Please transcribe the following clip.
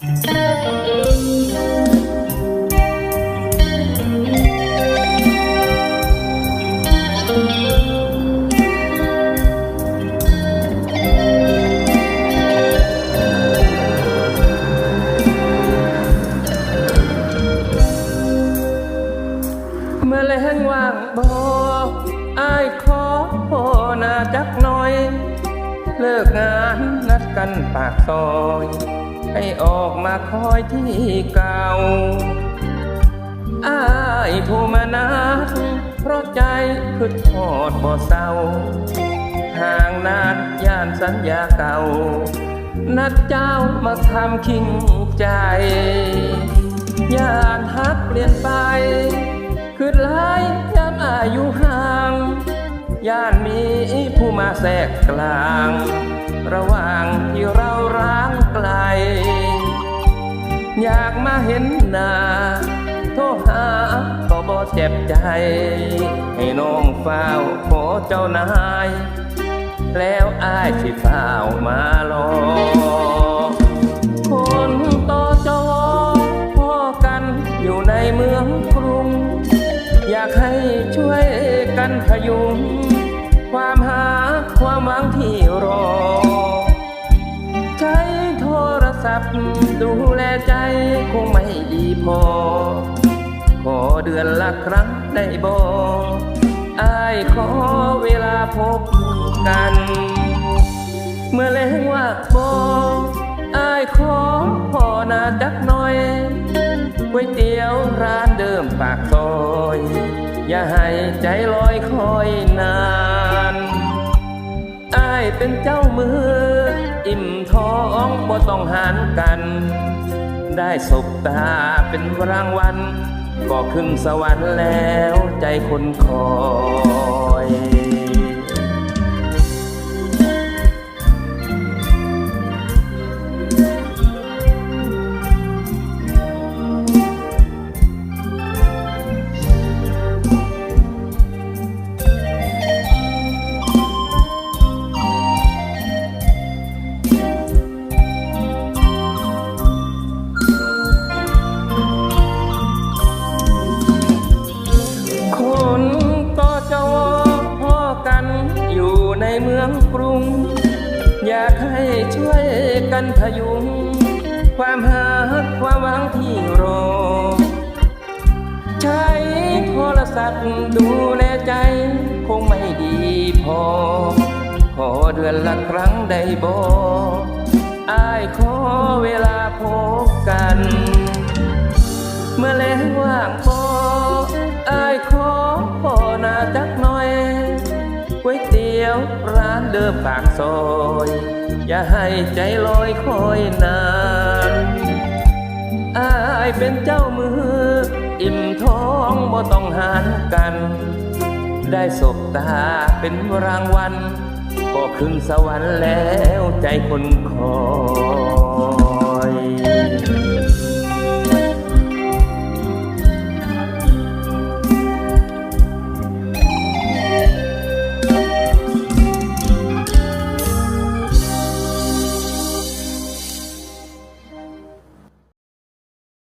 เมื่อแรงว่างบอกอายขอพอหนาจักหน่อย เลิกงานนัดกันปากซอย ให้ออกมาคอยที่เก่าอายผู้มานัดเพราะใจคือทอดบ่เศร้าห่างนานย่านสัญญาเก่า นัดเจ้ามาทำคิงใจย่านฮักเปลี่ยนไป คือหลายย่านอายุห่างย่านมีผู้มาแทรกกลาง ระหว่างที่เรา อยากมาเห็นหน้าโทรหาก็บ่เจ็บใจ ให้น้องเฝ้าขอเจ้านาย แล้วอายสิเฝ้ามารอคนต่อจอพ่อกันอยู่ในเมืองกรุง อยากให้ช่วยกันพยุง รศัพท์ดูแลใจคงไม่ดีพอ ขอเดือนละครั้งได้บ่อายขอเวลาพบกัน เมื่อแรงว่าบ่อายขอพอนาจักหน่อยก๋วยเตี๋ยวร้านเดิมปากซอย อย่าให้ใจลอยคอยนานอายเป็นเจ้ามือ อิ่มท้องบ่ต้องหานกัน ได้สบตาเป็นรางวัลก็ขึ้นสวรรค์แล้วใจคนคอากให้ช่วยกันพยุง ความหาความหวังที่รอ ใช้โทรศัพท์ดูแลใจคงไม่ดีพอ ขอเดือนละครั้งได้บ่อายขอเวลาพบกัน เมื่อแลงว่าง ปากซอย อย่าให้ใจลอยคอยนานอายเป็นเจ้ามือ อิ่มท้องบ่ต้องหารกัน ได้สบตาเป็นรางวัล ก็ขึ้นสวรรค์แล้วใจคนคอย